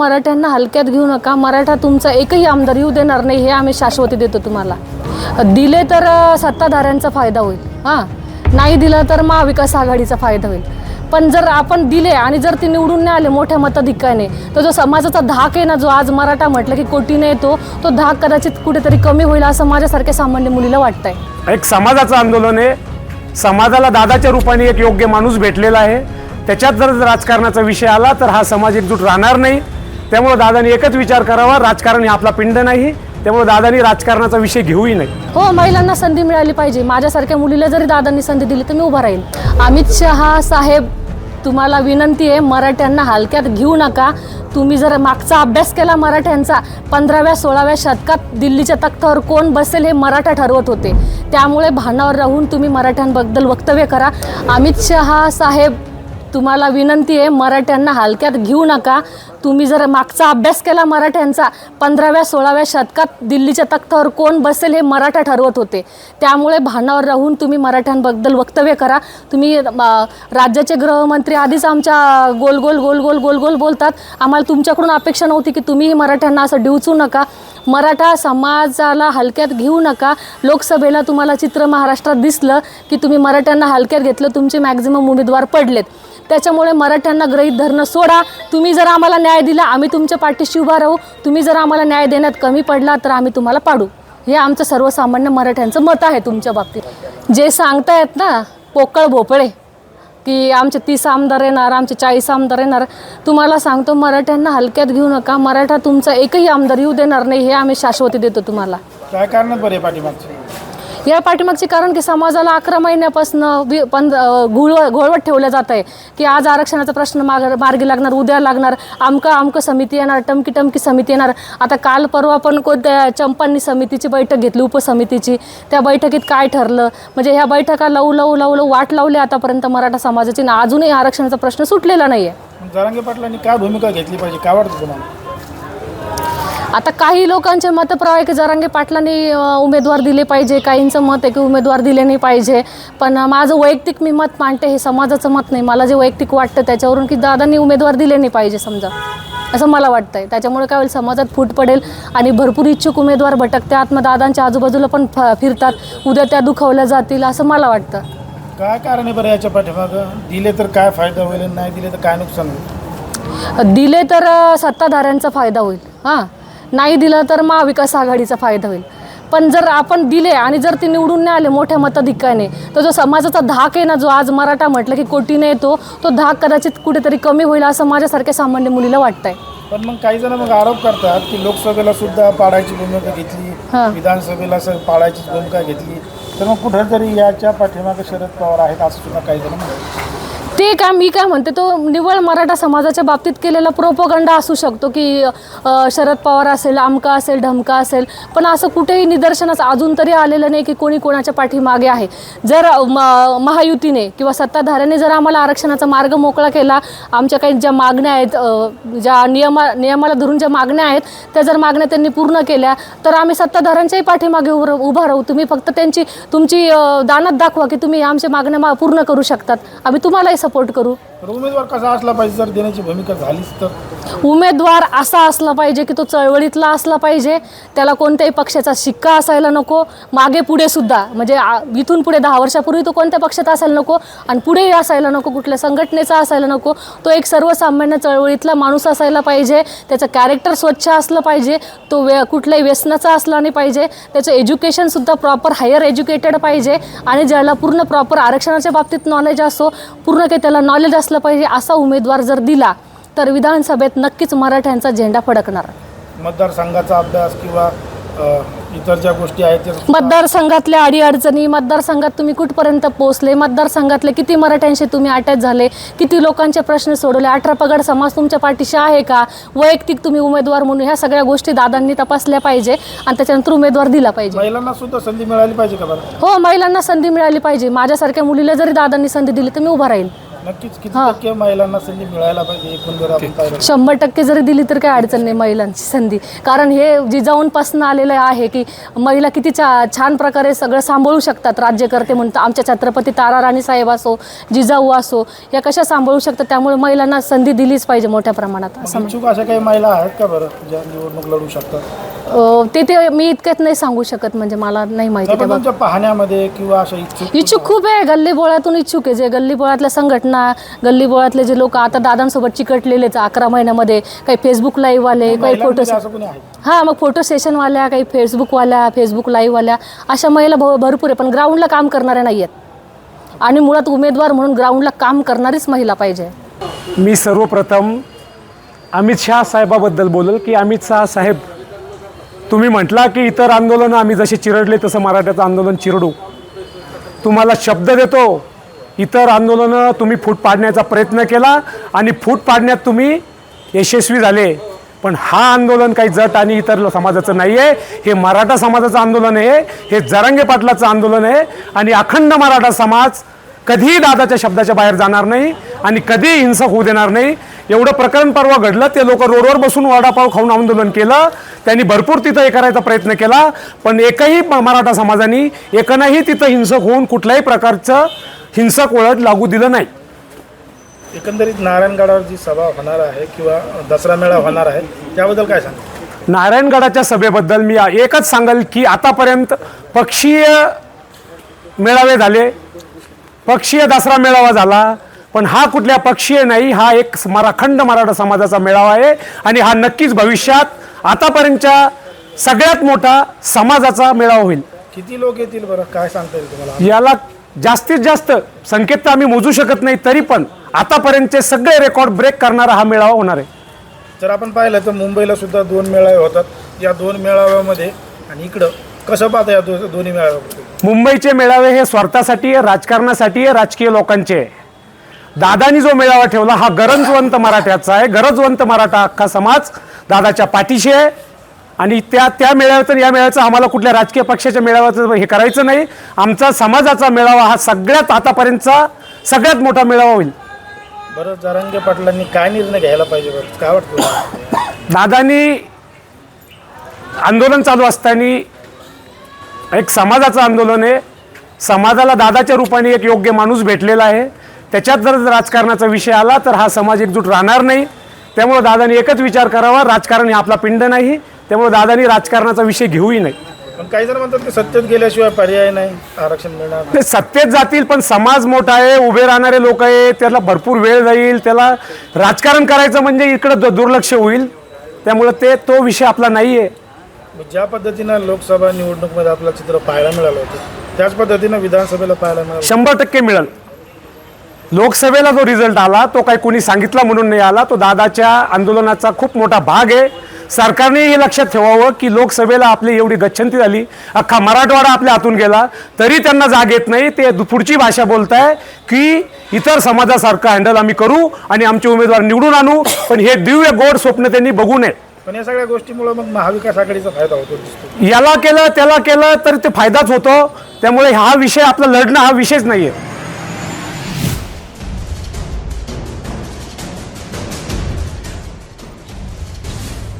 मराठ्यांना हलक्यात घेऊ नका. मराठा तुमचा एकही आमदार येऊ देणार नाही हे आम्ही शाश्वती देतो तुम्हाला. दिले तर सत्ताधाऱ्यांचा फायदा होईल. हां. नाही दिलं तर महाविकास आघाडीचा फायदा होईल. पण जर आपण दिले आणि जर ते निवडून नाही आले मोठ्या मताधिक्याने तर जो समाजाचा धाक आहे ना जो आज मराठा म्हटलं की कोटीने येतो तो धाक कदाचित कुठेतरी कमी होईल असं माझ्यासारख्या सामान्य मुलीला वाटतंय. एक समाजाचं आंदोलन आहे. समाजाला दादाच्या रूपाने एक योग्य माणूस भेटलेला आहे. त्याच्यात जर राजकारणाचा विषय आला तर हा समाज एकजूट राहणार नाही. त्यामुळे दादानी एकच विचार करावा राजकारण हे आपला पिंड नाही त्यामुळे दादानी राजकारणाचा विषय घेऊही नाही. हो महिलांना संधी मिळाली पाहिजे. माझ्यासारख्या मुलीला जरी दादांनी संधी दिली तर मी उभा राहील. अमित शहा साहेब तुम्हाला विनंती आहे मराठ्यांना हलक्यात घेऊ नका. तुम्ही जर मागचा अभ्यास केला मराठ्यांचा पंधराव्या सोळाव्या शतकात दिल्लीच्या तख्तावर कोण बसेल हे मराठा ठरवत होते. त्यामुळे भानावर राहून तुम्ही मराठ्यांबद्दल वक्तव्य करा. अमित शहा साहेब तुम्हाला विनंती आहे मराठ्यांना हलक्यात घेऊ नका. तुम्ही जर मागचा अभ्यास केला मराठ्यांचा पंधराव्या सोळाव्या शतकात दिल्लीच्या तख्तावर कोण बसेल हे मराठा ठरवत होते. त्यामुळे भानावर राहून तुम्ही मराठ्यांबद्दल वक्तव्य करा. तुम्ही राज्याचे गृहमंत्री आधीच आमच्या गोल गोल गोल गोल गोल गोल बोलतात. आम्हाला तुमच्याकडून अपेक्षा नव्हती की तुम्हीही मराठ्यांना असं डिवचू नका. मराठा समाजाला हलक्यात घेऊ नका. लोकसभेला तुम्हाला चित्र महाराष्ट्रात दिसलं की तुम्ही मराठ्यांना हलक्यात घेतलं. तुमचे मॅक्झिमम उमेदवार पडलेत. त्याच्यामुळे मराठ्यांना गृहीत धरणं सोडा. तुम्ही जर आम्हाला न्याय दिला आम्ही तुमच्या पाठीशी उभा राहू. तुम्ही जर आम्हाला न्याय देण्यात कमी पडला तर आम्ही तुम्हाला पाडू. हे आमचं सर्वसामान्य मराठ्यांचं मत आहे तुमच्या बाबतीत. जे सांगतायत ना पोकळ भोपळे की आमचे तीस आमदार येणार आमचे चाळीस आमदार येणार तुम्हाला सांगतो मराठ्यांना हलक्यात घेऊ नका. मराठा तुमचा एकही आमदार येऊ देणार नाही हे आम्ही शाश्वती देतो तुम्हाला. काय कारण बरे पाठीमागचे? या पाठीमागचे कारण की समाजाला अकरा महिन्यापासून वि पंध घुळ घोळवत ठेवलं जात आहे की आज आरक्षणाचा प्रश्न माग मार्गी लागणार उद्या लागणार आमका आमकं समिती येणार टमकी टमकी समिती येणार. आता काल परवा पण कोणत्या चंपांनी समितीची बैठक घेतली उपसमितीची. त्या बैठकीत काय ठरलं? म्हणजे ह्या बैठका लवू लवू लवू लवू वाट लावली आतापर्यंत मराठा समाजाची ना अजूनही आरक्षणाचा प्रश्न सुटलेला नाही आहे जरांगे पाटलांनी काय भूमिका घेतली पाहिजे? काय वाटतं तुम्हाला? आता काही लोकांचे मतप्रवाह आहे की जरांगे पाटलांनी उमेदवार दिले पाहिजे. काहींचं मत आहे की उमेदवार दिले नाही पाहिजे. पण माझं वैयक्तिक मी मत मांडते हे समाजाचं मत नाही. मला जे वैयक्तिक वाटतं त्याच्यावरून की दादांनी उमेदवार दिले नाही पाहिजे समजा. असं मला वाटतं आहे त्याच्यामुळे काय होईल? समाजात फूट पडेल आणि भरपूर इच्छुक उमेदवार भटकते. आत्मदादांच्या आजूबाजूला पण फ फिरतात. उद्या त्या दुखावल्या जातील असं मला वाटतं. काय कारण आहे बरं याच्या पाठीमागं? दिले तर काय फायदा होईल नाही दिले तर काय नुकसान होईल? दिले तर सत्ताधाऱ्यांचा फायदा होईल. हां. नाही दिलं तर महाविकास आघाडीचा फायदा होईल. पण जर आपण दिले आणि जर ते निवडून नाही आले मोठ्या मताधिक्याने तर जो समाजाचा धाक आहे ना जो आज मराठा म्हटलं की कोटीने येतो तो धाक कदाचित कुठेतरी कमी होईल असं माझ्यासारख्या सामान्य मुलीला वाटतंय. पण मग काही जण मग आरोप करतात की लोकसभेला सुद्धा पाडायची भूमिका घेतली हां. विधानसभेला पाडायची भूमिका घेतली. तर मग कुठेतरी याच्या पाठीमागे शरद पवार आहेत असं सुद्धा काही जण म्हणतात. ते काय मी काय म्हणते तो निव्वळ मराठा समाजाच्या बाबतीत केलेला प्रोपोगंडा असू शकतो की शरद पवार असेल आमका असेल ढमका असेल पण असं कुठेही निदर्शनास अजून तरी आलेलं नाही की कोणी कोणाच्या पाठीमागे आहे. जर म- महायुतीने किंवा सत्ताधाऱ्याने जर आम्हाला आरक्षणाचा मार्ग मोकळा केला आमच्या काही ज्या मागण्या आहेत ज्या नियमा नियमाला धरून ज्या मागण्या आहेत त्या जर मागण्या त्यांनी पूर्ण केल्या तर आम्ही सत्ताधाऱ्यांच्याही पाठीमागे उभं उभा राहू. तुम्ही फक्त त्यांची तुमची दानात दाखवा की तुम्ही आमच्या मागण्या मा- पूर्ण करू शकतात. आम्ही तुम्हालाही सपोर्ट करू. उमेदवार कसा असला पाहिजे जर देण्याची भूमिका झालीच तर? उमेदवार असा असला पाहिजे की तो चळवळीतला असला पाहिजे. त्याला कोणत्याही पक्षाचा शिक्का असायला नको. मागे पुढे सुद्धा म्हणजे इथून पुढे दहा वर्षापूर्वी तो कोणत्या पक्षात असायला नको आणि पुढेही असायला नको कुठल्या संघटनेचा असायला नको. तो एक सर्वसामान्य चळवळीतला माणूस असायला पाहिजे. त्याचं कॅरेक्टर स्वच्छ असलं पाहिजे. तो वे कुठल्याही व्यसनाचा असला नाही पाहिजे. त्याचं एज्युकेशनसुद्धा प्रॉपर हायर एज्युकेटेड पाहिजे. आणि ज्याला पूर्ण प्रॉपर आरक्षणाच्या बाबतीत नॉलेज असो पूर्ण काही त्याला नॉलेज असलं पाहिजे असा उमेदवार जर दिला तर विधानसभेत नक्कीच मराठ्यांचा झेंडा फडकणार. मतदारसंघाचा अभ्यास किंवा इतर ज्या गोष्टी आहेत मतदारसंघातल्या अडीअडचणी मतदारसंघात तुम्ही कुठपर्यंत पोहोचले मतदारसंघातले किती मराठ्यांशी तुम्ही अटॅच झाले किती लोकांचे प्रश्न सोडवले अठरा पगड समाज तुमच्या पाठीशी आहे का? वैयक्तिक तुम्ही उमेदवार म्हणून ह्या सगळ्या गोष्टी दादांनी तपासल्या पाहिजे आणि त्याच्यानंतर उमेदवार दिला पाहिजे. महिलांना सुद्धा संधी मिळाली पाहिजे का हो महिलांना संधी मिळाली पाहिजे. माझ्यासारख्या मुलीला जरी दादांनी संधी दिली तर मी उभा राहील. नक्कीच. किती हा. टक्के महिलांना संधी मिळायला पाहिजे एकूण जर आपण पाहिलं शंभर टक्के जरी दिली तर काही अडचण नाही महिलांची संधी. कारण हे जिजाऊंपासून आलेलं आहे की महिला किती छा छान प्रकारे सगळं सांभाळू शकतात. राज्यकर्ते म्हणतात आमच्या छत्रपती तारा राणी साहेब असो जिजाऊ असो या कशा सांभाळू शकतात? त्यामुळे महिलांना संधी दिलीच पाहिजे मोठ्या प्रमाणात. असं इच्छुक अशा काही महिला आहेत का बरं? ज्या निवडणूक लढू शकतात? अं, ते ते मी इतक्यात नाही सांगू शकत म्हणजे मला नाही माहिती त्या तुमच्या पाहण्यामध्ये किंवा अशा इच्छुक इच्छुक खूप आहे गल्ली बोळातून इच्छुक आहे. जे गल्ली बोळातल्या संघटना गल्ली बोळातले जे लोक आता दादांसोबत चिकटलेलेच अकरा महिन्यामध्ये काही फेसबुक लाईव्ह आले काही फोटो महिलांमध्ये असं कोणी आहे? हां मग फोटो सेशनवाल्या काही फेसबुकवाल्या फेसबुक लाईव्हवाल्या अशा महिला भ भरपूर आहे. पण ग्राउंडला काम करणाऱ्या नाही आहेत. आणि मुळात उमेदवार म्हणून ग्राउंडला काम करणारीच महिला पाहिजे. मी सर्वप्रथम अमित शहा साहेबाबद्दल बोलल की अमित शहा साहेब तुम्ही म्हटला की इतर आंदोलनं आम्ही जसे चिरडले तसं मराठ्याचं आंदोलन चिरडू. तुम्हाला शब्द देतो इतर आंदोलनं तुम्ही फूट पाडण्याचा प्रयत्न केला आणि फूट पाडण्यात तुम्ही यशस्वी झाले. पण हा आंदोलन काही जट आणि इतर समाजाचं नाही आहे हे मराठा समाजाचं आंदोलन आहे हे जरांगे पाटलाचं आंदोलन आहे आणि अखंड मराठा समाज कधीही दादाच्या शब्दाच्या बाहेर जाणार नाही आणि कधीही हिंसक होऊ देणार नाही. एवढं प्रकरण परवा घडलं ते लोक रोडवर बसून वडापाव खाऊन आंदोलन केलं त्यांनी भरपूर तिथं हे करायचा प्रयत्न केला पण एकही मराठा समाजाने एकनाही तिथं हिंसक होऊन कुठल्याही प्रकारचं हिंसक वळण लागू दिलं नाही. एकंदरीत नारायणगडावर जी सभा होणार आहे किंवा दसरा मेळा होणार आहे त्याबद्दल काय सांगा नारायणगडाच्या सभेबद्दल मी एकच सांगेल की आतापर्यंत पक्षीय मेळावे झाले पक्षीय दसरा मेळावा झाला पण हा कुठल्या पक्षीय नाही हा एक मराखंड मराठा समाजाचा मेळावा आहे आणि हा नक्कीच भविष्यात आतापर्यंतच्या सगळ्यात मोठा समाजाचा मेळावा होईल. किती लोक येतील बरं? काय सांगता येईल तुम्हाला? याला जास्तीत जास्त संकेत तर आम्ही मोजू शकत नाही तरी पण आतापर्यंतचे सगळे रेकॉर्ड ब्रेक करणारा हा मेळावा होणार आहे. जर आपण पाहिलं तर मुंबईला सुद्धा दोन मेळावे होतात. या दोन मेळाव्यामध्ये आणि इकडं कसं पाहता या दो दोन्ही मेळाव्यामध्ये मुंबईचे मेळावे हे स्वार्थासाठी आहे राजकारणासाठी आहे राजकीय लोकांचे आहे. दादानी जो मेळावा ठेवला हा गरजवंत मराठ्याचा आहे. गरजवंत मराठा अख्खा समाज दादाच्या पाठीशी आहे. आणि त्या त्या मेळाव्यातून या मेळाव्याचं आम्हाला कुठल्या राजकीय पक्षाच्या मेळाव्याचं हे करायचं नाही. आमचा समाजाचा मेळावा हा सगळ्यात आतापर्यंतचा सगळ्यात मोठा मेळावा होईल. बरं जरांगे पाटलांनी काय निर्णय घ्यायला पाहिजे बरं? काय वाटतं? दादानी आंदोलन चालू असताना एक समाजाचं आंदोलन आहे. समाजाला दादाच्या रूपाने एक योग्य माणूस भेटलेला आहे. त्याच्यात जर राजकारणाचा विषय आला तर हा समाज एकजूट राहणार नाही. त्यामुळे दादानी एकच विचार करावा राजकारण हे आपला पिंड नाही. त्यामुळे दादानी राजकारणाचा विषय घेऊही नाही. पण काही जण म्हणतात की सत्तेत गेल्याशिवाय पर्याय नाही आरक्षण मिळणार. ते सत्तेत जातील पण समाज मोठा आहे उभे राहणारे लोक आहे त्याला भरपूर वेळ जाईल त्याला राजकारण करायचं म्हणजे इकडं दु- दुर्लक्ष होईल. त्यामुळं ते तो विषय आपला नाही आहे मग ज्या पद्धतीनं लोकसभा निवडणुकीमध्ये आपलं चित्र पाहायला मिळालं होतं त्याच पद्धतीनं विधानसभेला पाहायला मिळालं शंभर टक्के मिळेल. लोकसभेला जो रिझल्ट आला तो काही कोणी सांगितला म्हणून नाही आला. तो दादाच्या आंदोलनाचा खूप मोठा भाग आहे. सरकारने हे लक्षात ठेवावं की लोकसभेला आपली एवढी गच्छंती झाली. अख्खा मराठवाडा आपल्या हातून गेला. तरी त्यांना जाग येत नाही. ते पुढची भाषा बोलताय की इतर समाजासारखं हँडल आम्ही करू आणि आमचे उमेदवार निवडून आणू. पण हे दिव्य गोड स्वप्न त्यांनी बघू नये. पण या सगळ्या गोष्टीमुळे मग महाविकास आघाडीचा फायदा होतो याला केलं त्याला केलं तर ते फायदाच होतो. त्यामुळे हा विषय आपला लढणं हा विषयच नाही आहे